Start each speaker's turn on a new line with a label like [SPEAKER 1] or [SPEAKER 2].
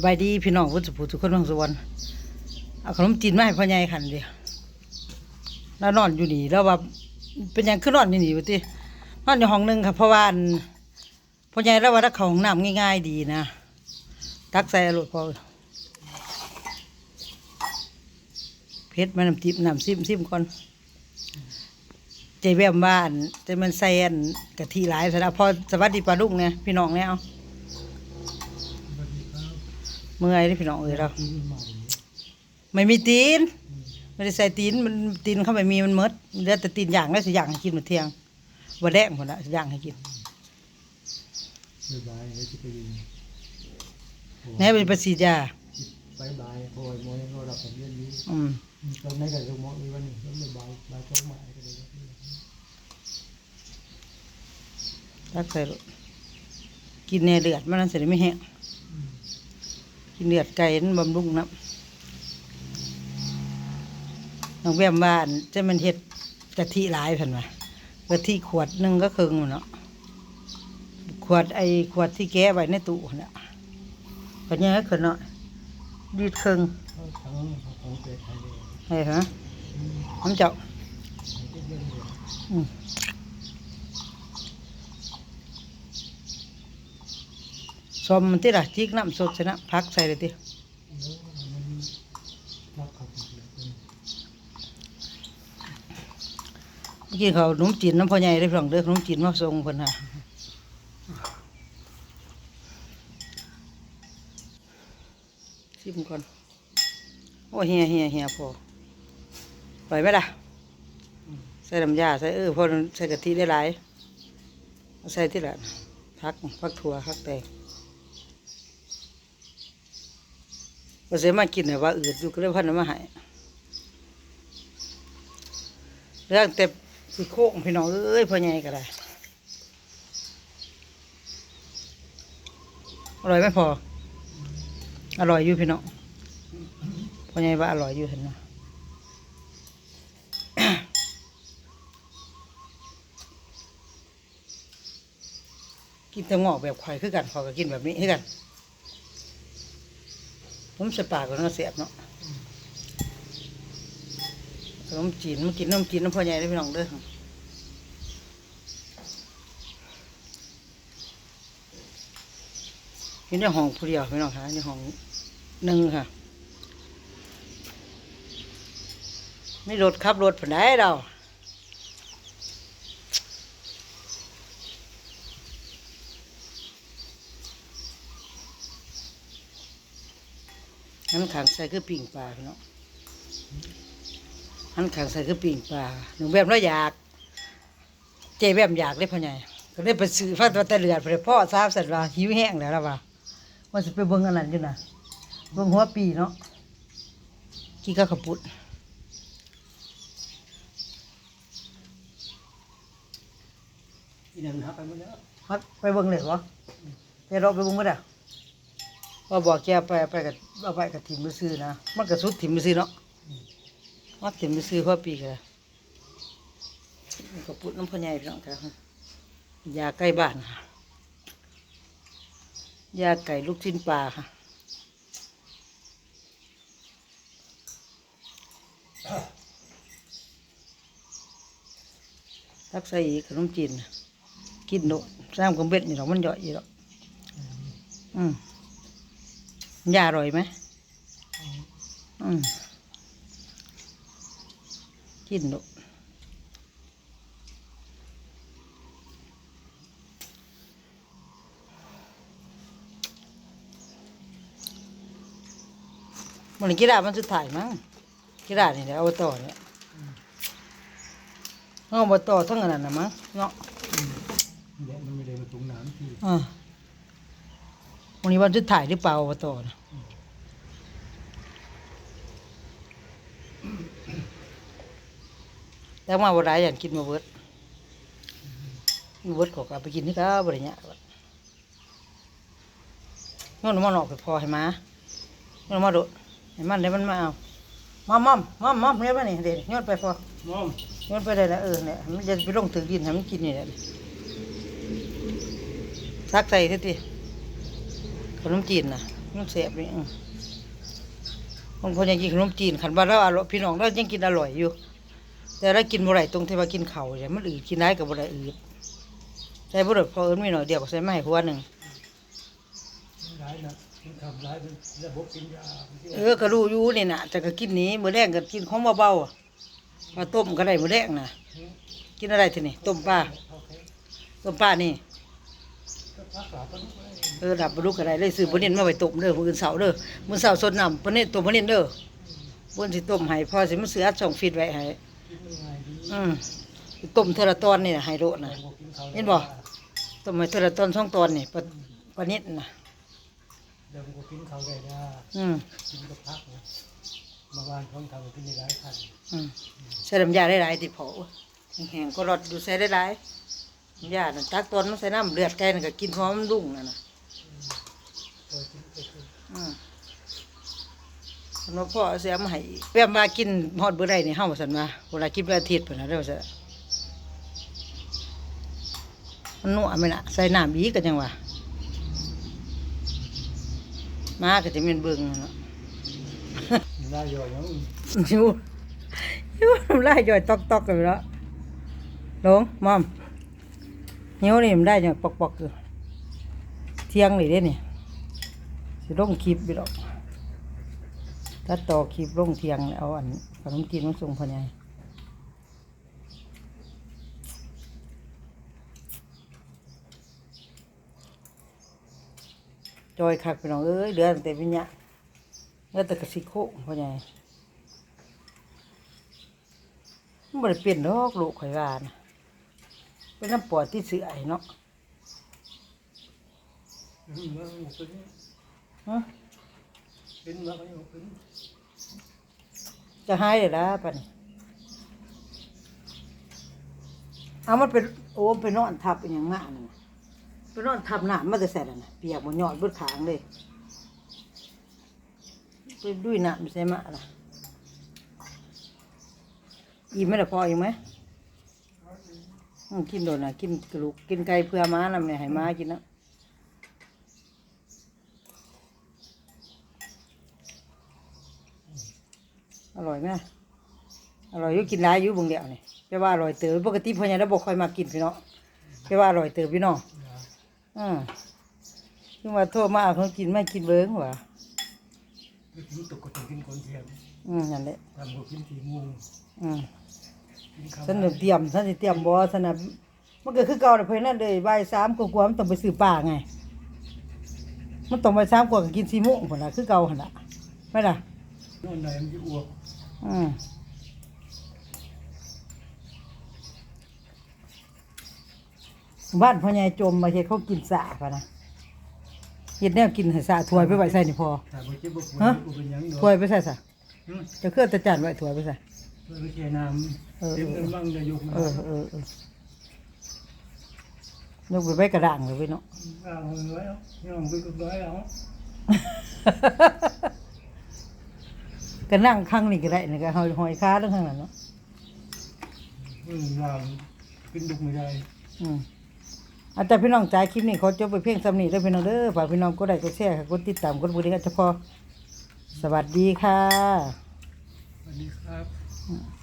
[SPEAKER 1] สบายดีพี่น้องวุฒิผู้ทุกคนของสวรรค์เอาขนมจีนมาให้พ่อใหญ่ขันเดียวแล้วนอนอยู่นี่แล้วว่าเป็นยังคือนนอนอยู่นี่วะตินอนอยู่ห้องหนึงค่ะเพราะว่านพ่อใหญ่แล้วว่าถ้าเขาห้องน้ำง่าย ๆ ดีนะตักใส่อรมณ์พอเพชรมันน้ำจิ้มน้ำซิมซิมก่อนใจแวมบ้านแต่มันใส่อันกะทิหลายสนะพอสวัสดีปลาดุกเนี่ยพี่น้องเนี่ยเอา เมื่อยเด้อพี่น้องเอ้ยเราไม่มีตีนไม่ได้ใส่ตีนมันตีนเข้าไปมีมันหมดเหลือแต่ตีนอย่างแล้วสิอย่างให้กินหมดเที่ยงบ่แดงหมดละสิอย่างให้กิน
[SPEAKER 2] บายบายเลยที่ไปยิง
[SPEAKER 1] แหน่เป็นประสิทธิ์ยา
[SPEAKER 2] บายบายโอยมวยเราดับผมเรื่องนี้
[SPEAKER 1] อืม
[SPEAKER 2] เราไม่ได้รู้มองอีวันนี้แล้วบายบายต้องมาก็เลย
[SPEAKER 1] ตักใส่ลูกกินแหน่เลือดมันนั่นสิได้ไม่แห้ง กินเลือดไก่นั่นบำรุงน้ำน้องแวมบ้านจะมันเฮ็ดกะทิหลายเพิ่นว่ากะทิขวดหนึงก็ครึ่งหมดเนาะขวดไอ้ขวดที่แก้ไว้ในตู้น่ะก็ยังให้ขึ้นเนาะดีดครึ่ง
[SPEAKER 2] เขาทั้งของเปรตไทยเลย
[SPEAKER 1] ไอ้ฮะน้ำเจ้าอืม สมมันที่ละจิกน้ำสดใส่นะพักใส่เลยติ
[SPEAKER 2] รักเขาเป็น
[SPEAKER 1] เมื่อกี้เขาขนมจีนน้ำพ่อใหญ่ได้ฟังเด้อขนมจีนมาส่งเพิ่นน่ะชิมก่อน โอ้เฮียเฮียเฮียพอปล่อยไหมล่ะ ใส่น้ำยาใส่เออพอใส่กะทิได้หลาย ใส่ที่ละพักพักถั่วพักแตงพอ เสียมากินเนี่ยว่าอืดอยู่ก็เลยพันเอามาให้เรื่องแต่สิโค้งพี่น้องเอ้ยพ่อใหญ่ก็ได้อร่อยไหมพอ อร่อยอยู่พี่น้องพ่อใหญ่ว่าอร่อยอยู่เห็นไหมกินแต่งอกแบบข่อยคือกันพอก็กินแบบนี้คือกัน ผมสปากก็น่าเสียบเนาะขนมจีนมากินน้ำจีนน้ำพ่อใหญ่ได้อพี่น้องเด้ออยู่ในห้องผู้เดียวพี่น้องค่ะในห้องหนึ่งค่ะไม่รถขับรถผ่านได้เรา หันขางใส่คือปิ่งปลาพี่น้องหันขางใส่คือปิ่งปลาหนูแบบเราอยาก เจแบบอยากเลยพ่อใหญ่ก็เลยไปซื้อฟ้าตัวแต่เลือดไปพ่อทราบเสร็จว่าหิวแห้งแล้วล่ะว่าว่าจะไปเบิ่งอันนั้นอยู่นะเบิ่งหัวปีเนาะกี่ก็ขับปุด
[SPEAKER 2] อีนั่นหาไปหมดแล้ว
[SPEAKER 1] ฮัดไปเบิ่งเลยวะไปรอไปเบิ่งก็ได้ ว่าบอกแกไปไปกับเอาไปกับถิ่มมือซื้อนะมันก็สุดถิ่มมือซื้อเนาะว่าถิ่มมือซื้อหัวปีก็ได้มันก็ปุดน้ำพ่อใหญ่พี่น้องครับยาใกล้บ้านค่ะยาไก่ลูกชิ้นปลาค่ะทักใส่ขนมจีนนะกินโดดสร้างกำเบ็ดนี่หรอมันย่อยอยู่หรอกอืม ยาอร่อยไหมอืมกินโดดมันกีฬามันสุดท้ายมั้งกีฬานี่แหละเอาต่อเนี่ยเอามาต่อทั้งอันนั้นนะมั้งเนาะ
[SPEAKER 2] เดี๋ยวมันไม่ได้มาตุงน้ำที่
[SPEAKER 1] อ่าวันนี้วันสุดท้ายหรือเปล่าอบตนะ แต่มาบ่ได้อยากกินมาเบิดมาเบิดเขอกลับไปกินนี่ก็บริเนี้ยงั้นมันออกไปพอให้มางั้นมาโดดให้มันเดี๋ยวมันมาเอามาม่อมม่อมม่อมเนี่ยมานี่เด็ดย้อนไปพอ
[SPEAKER 2] มอม
[SPEAKER 1] ย้อนไปได้แล้วเออเนี่ยมันจะไปลงถึงดินให้มันกินนี่แหละซักใส่ทีทีขนมจีนนะ
[SPEAKER 2] อ
[SPEAKER 1] มันแสบนี่อืมบางคนยังกินขนมจีนขันบ้านเราอร่อยพี่น้องเรายังกินอร่อยอยู่ แต่เรากินบ่ได้ตรงที่ว่ากินข้าวเนี่ยมันอืดกินได้กับบ่ได้อืดใส่บ่ได้พอเอิ้นมีหน่อยเดียวก็ใส่ไมาให้หัวหนึ่ง
[SPEAKER 2] ร้ายนะมันทำร้ายเป็นระบบกินยาที่
[SPEAKER 1] เออก็รู้อยู่นี่น่ะแต่ก็กินหนี้มื้อแรกก็กินของเบาๆอะมาต้มก็ได้มื้อแรกน่ะกินอะไรทีนี่ต้มปลา
[SPEAKER 2] เขาแค่
[SPEAKER 1] ต้มปลานี่
[SPEAKER 2] ก็พักษาต้นไม้
[SPEAKER 1] เออดับบ่รู้ก็ได้เลยซื้อบ่เน้นมาไว้ต้มเด้อมื้ออื่นเช้าเด้อมื้อเช้าสดน้ำบ่เน้นต้มบ่เน้นเด้อบ่นสิต้มให้พอสิมันเสือส่งฟีดไว้ให้
[SPEAKER 2] กินง่ายดี
[SPEAKER 1] อืมต้มเทอละตอนนี่น่ะให้โลดน่ะ
[SPEAKER 2] บอกกินเขา
[SPEAKER 1] เห็นบ่ต้มให้เทอละตอนสองตอนนี่ปะปะนิดน่ะ
[SPEAKER 2] เดี๋ยวบอกกินเขาได้ยา
[SPEAKER 1] อืม
[SPEAKER 2] กินกับพักนะมาวานท้องเขากินได้หลายคัน
[SPEAKER 1] อืมใส่น้ำยาได้หลายติเผาแห้งๆก็รอดดูใส่ได้หลายน้ำยานั่นตักตอนมันใส่น้ำเลือดไก่นั่นก็กินพร้อมมันรุ่งนั่นน่ะ
[SPEAKER 2] เคยกินเคยกิน
[SPEAKER 1] อืม คันว่าพ่อเอาเสียมาให้อีกแว่มากินฮอดมื้อใดนี่เฮาว่าซั่นว่าเวลากินวันอาทิตย์พุ่นน่ะเด้อว่าซั่นมันนัวไหมล่ะใส่น้ำอีกก็จังว่ามาก็จะแม่นเบิ่งนั่นเนาะ
[SPEAKER 2] น่าย่อยยัง
[SPEAKER 1] อยู่อยู่ทำลายย่อยตอกตอกกันไปแล้วลงมอมหิวนี่มันได้ยังปอกปอกอยู่เที่ยงนี่เด้นี่สิลงคลิปไปหรอก ถ้าต่อคลิปลงเที่ยงเอาอันขนมจีนมาส่งพ่อใหญ่จอยคักไปน้องเอ้ยเดือนแต่วิญญาเลือแต่กระสิโคงพ่อใหญ่มันบ่ได้เปลี่ยนดอกลูกข่อยว่านะเป็นน้ำปอดที่เสือไอ้เนาะ
[SPEAKER 2] อืมแล้วมันเป็น
[SPEAKER 1] ฮะ
[SPEAKER 2] เป็นแล้วก็ยังเป็น
[SPEAKER 1] จะใหายเลยละปะนี่เอามันเป็นโอ้มันไปนอนทับเป็นอย่างงั้นน่ะไปนอนทับหน้ามันจะแสบนะเปียกบนยอดเบดขางเลยไปด้วยหน้ำไม่ใช่มะล่ะอิ่มไหมล่ะพออิ่มไหมอืมกินโดนนะกินกระลูกกินไก่เพื่อม้านำเนี่ยให้ม้ากินนะ อร่อยไหมอร่อยอยู่กินหลายอยู่เบางเดียวนี่แปลว่าอร่อยเติบปกติพ่อใหญ่เราบอกค่อยมากินพี่น้องแปลว่าอร่อยเติบพี่น้องอืมคือว่าโทษมาเอาของกินไม่กินเบิ้งว่ะ
[SPEAKER 2] ไปกินตุกก็ต้องกินคนเทียม
[SPEAKER 1] อืมนั่นแหละ
[SPEAKER 2] ทำก็กินทีงู
[SPEAKER 1] อืม
[SPEAKER 2] กินข้าว
[SPEAKER 1] ฉันน่ะเตรียมฉันสิเตรียมบ่ฉันน่ะมันก็คือเก่าน่ะเพิ่นนั่นเลยบ่ายสามกว่าๆมันต้องไปซื้อปลาไง มันต้องบ่ายสามกว่าก็กินสี่โมงพุ่นน่ะคือเก่าหั่นล่ะไม่ล่ะ
[SPEAKER 2] นอนไหนมันจะอ้วก
[SPEAKER 1] อืมบ้านพ่อใหญ่จมมาเฮ็ดเขากินสาพะนะเฮ็ดแนวกินให้สาถ้วยไปไว้ใส่นี่พอ
[SPEAKER 2] ถ้าบ่เจ็บบ่ปวด
[SPEAKER 1] ฮะ
[SPEAKER 2] บ่เป็นหยังดอก
[SPEAKER 1] ถ้วยไปใส่ซะ
[SPEAKER 2] อืม
[SPEAKER 1] จะเคลื่อนตะจานไว้ถ้วยไปใส่
[SPEAKER 2] เพื่อไปแช่น้
[SPEAKER 1] เออำ
[SPEAKER 2] เต็มเงินบ้างนายกนะ
[SPEAKER 1] เออเออเออยกไปไว้กระด่างเลยเว้ยเนาะ
[SPEAKER 2] อ้าวเฮ้ยเอาย่องไปก็ร้อยเอา
[SPEAKER 1] ก็นั่งข้างนี่ก็ได้นี่ก็หอยหอยค้าทั้งข้างนั้นเนาะ
[SPEAKER 2] อืมว่างกินดุกไม่ได้
[SPEAKER 1] อืมอาจารย์พี่น้องจ่ายคลิปนี้เขาจบไปเพียงสำนีแล้วพี่น้องเด้อฝากพี่น้องกดไลค์กดแชร์กดติดตามกดบุรีกันเฉพาะสวัสดีค่ะ
[SPEAKER 2] สวัสดีครับ
[SPEAKER 1] อืม